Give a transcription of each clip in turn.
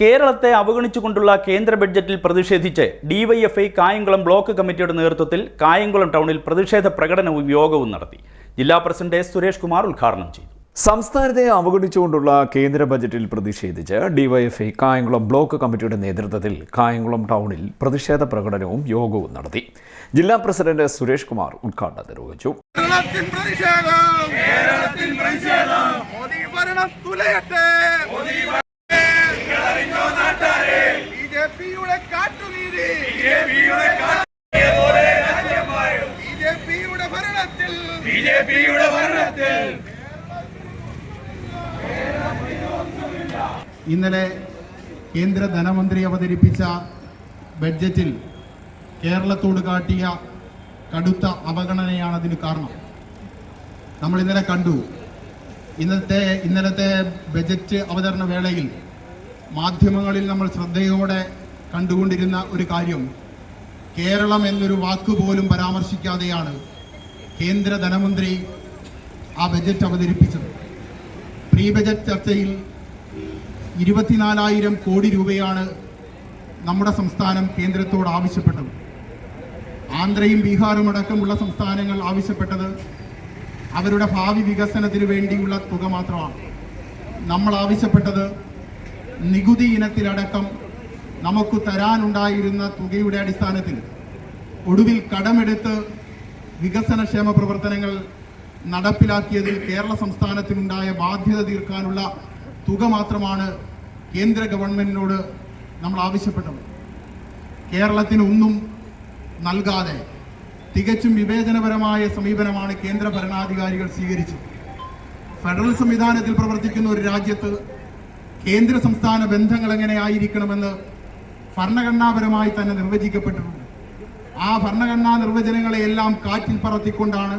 കേരളത്തെ അവഗണിച്ചുകൊണ്ടുള്ള കേന്ദ്ര ബഡ്ജറ്റിൽ പ്രതിഷേധിച്ച് ഡിവൈഎഫ്ഐ കായംകുളം ബ്ലോക്ക് കമ്മിറ്റിയുടെ നേതൃത്വത്തിൽ കായംകുളം ടൗണിൽ പ്രതിഷേധ പ്രകടനവും യോഗവും നടത്തി. ജില്ലാ പ്രസിഡന്റ് എസ് സുരേഷ് കുമാർ ഉദ്ഘാടനം ചെയ്തു. സംസ്ഥാനത്തെ അവഗണിച്ചുകൊണ്ടുള്ള കേന്ദ്ര ബജറ്റിൽ പ്രതിഷേധിച്ച് ഡിവൈഎഫ്ഐ കായംകുളം ബ്ലോക്ക് കമ്മിറ്റിയുടെ നേതൃത്വത്തിൽ കായംകുളം ടൗണിൽ പ്രതിഷേധ പ്രകടനവും യോഗവും നടത്തി. ജില്ലാ പ്രസിഡന്റ് സുരേഷ് കുമാർ ഉദ്ഘാടനം നിർവഹിച്ചു. കേരളത്തിൽ പ്രതിഷേധം കേരളത്തിൽ പ്രതിഷേധം മോദി ഭരണം തുലയട്ടെ ബി ജെ പിയുടെ കാട്ടുനീതി ബി ജെ പിയുടെ ഭരണത്തിൽ. ബി ജെ പിയുടെ ഭരണത്തിൽ. ഇന്നലെ കേന്ദ്ര ധനമന്ത്രി അവതരിപ്പിച്ച ബഡ്ജറ്റിൽ കേരളത്തോട് കാട്ടിയ കടുത്ത അവഗണനയാണ് അതിന് കാരണം. നമ്മൾ ഇന്നലെ കണ്ടു. ഇന്നത്തെ ഇന്നലത്തെ ബജറ്റ് അവതരണ വേളയിൽ മാധ്യമങ്ങളിൽ നമ്മൾ ശ്രദ്ധയോടെ കണ്ടുകൊണ്ടിരുന്ന ഒരു കാര്യം കേരളം എന്നൊരു വാക്കുപോലും പരാമർശിക്കാതെയാണ് കേന്ദ്ര ധനമന്ത്രി ആ ബജറ്റ് അവതരിപ്പിച്ചത്. പ്രീ ബജറ്റ് ചർച്ചയിൽ ഇരുപത്തിനാലായിരം കോടി രൂപയാണ് നമ്മുടെ സംസ്ഥാനം കേന്ദ്രത്തോട് ആവശ്യപ്പെട്ടത്. ആന്ധ്രയും ബീഹാറും അടക്കമുള്ള സംസ്ഥാനങ്ങൾ ആവശ്യപ്പെട്ടത് അവരുടെ ഭാവി വികസനത്തിന് വേണ്ടിയുള്ള തുക മാത്രമാണ്. നമ്മൾ ആവശ്യപ്പെട്ടത് നികുതി ഇനത്തിലടക്കം നമുക്ക് തരാനുണ്ടായിരുന്ന തുകയുടെ അടിസ്ഥാനത്തിൽ ഒടുവിൽ കടമെടുത്ത് വികസനക്ഷേമ പ്രവർത്തനങ്ങൾ നടപ്പിലാക്കിയതിൽ കേരള സംസ്ഥാനത്തിനുണ്ടായ ബാധ്യത തീർക്കാനുള്ള തുക മാത്രമാണ് കേന്ദ്ര ഗവൺമെന്റിനോട് നമ്മൾ ആവശ്യപ്പെട്ടത്. കേരളത്തിന് ഒന്നും നൽകാതെ തികച്ചും വിവേചനപരമായ സമീപനമാണ് കേന്ദ്ര ഭരണാധികാരികൾ സ്വീകരിച്ചത്. ഫെഡറൽ സംവിധാനത്തിൽ പ്രവർത്തിക്കുന്ന ഒരു രാജ്യത്ത് കേന്ദ്ര സംസ്ഥാന ബന്ധങ്ങൾ എങ്ങനെയായിരിക്കണമെന്ന് ഭരണഘടനാപരമായി തന്നെ നിർവചിക്കപ്പെട്ടിട്ടുണ്ട്. ആ ഭരണഘടനാ നിർവചനങ്ങളെ എല്ലാം കാറ്റിൽ പറത്തിക്കൊണ്ടാണ്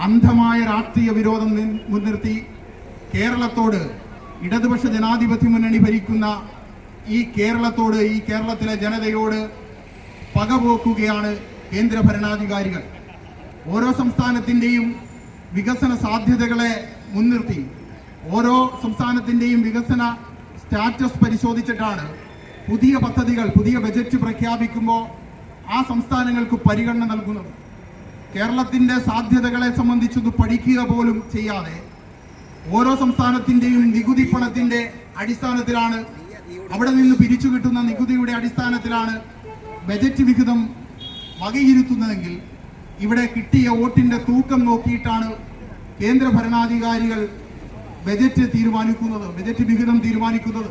അന്ധമായ രാഷ്ട്രീയ വിരോധം മുൻനിർത്തി കേരളത്തോട് ഇടതുപക്ഷ ജനാധിപത്യ മുന്നണി ഭരിക്കുന്ന ഈ കേരളത്തോട് ഈ കേരളത്തിലെ ജനതയോട് പകപോക്കുകയാണ് കേന്ദ്ര ഭരണാധികാരികൾ. ഓരോ സംസ്ഥാനത്തിന്റെയും വികസന സാധ്യതകളെ മുൻനിർത്തി ഓരോ സംസ്ഥാനത്തിന്റെയും വികസന സ്റ്റാറ്റസ് പരിശോധിച്ചിട്ടാണ് പുതിയ പദ്ധതികൾ പുതിയ ബജറ്റ് പ്രഖ്യാപിക്കുമ്പോൾ ആ സംസ്ഥാനങ്ങൾക്ക് പരിഗണന നൽകുന്നത്. കേരളത്തിന്റെ സാധ്യതകളെ സംബന്ധിച്ചത് പഠിക്കുക പോലും ചെയ്യാതെ ഓരോ സംസ്ഥാനത്തിന്റെയും നികുതി പണത്തിന്റെ അടിസ്ഥാനത്തിലാണ് അവിടെ നിന്ന് പിരിച്ചു കിട്ടുന്ന നികുതിയുടെ അടിസ്ഥാനത്തിലാണ് ബജറ്റ് വിഹിതം വകയിരുത്തുന്നതെങ്കിൽ ഇവിടെ കിട്ടിയ വോട്ടിന്റെ തൂക്കം നോക്കിയിട്ടാണ് കേന്ദ്ര ഭരണാധികാരികൾ ബജറ്റ് തീരുമാനിക്കുന്നത് ബജറ്റ് വിഹിതം തീരുമാനിക്കുന്നത്.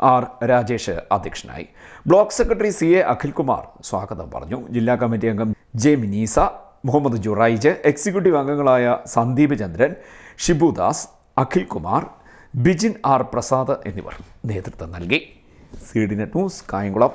ആർ രാജേഷ് അധ്യക്ഷനായി. Block secretary C A Akhilkumar സ്വാഗതം പറഞ്ഞു. ജില്ലാ കമ്മിറ്റി അംഗം ജെ മിനീസ മുഹമ്മദ് ജുറൈജ് എക്സിക്യൂട്ടീവ് അംഗങ്ങളായ സന്ദീപ് ചന്ദ്രൻ ഷിബുദാസ് അഖിൽകുമാർ ബിജിൻ ആർ പ്രസാദ് എന്നിവർ നേതൃത്വം നൽകി. C D net news Kayamkulam.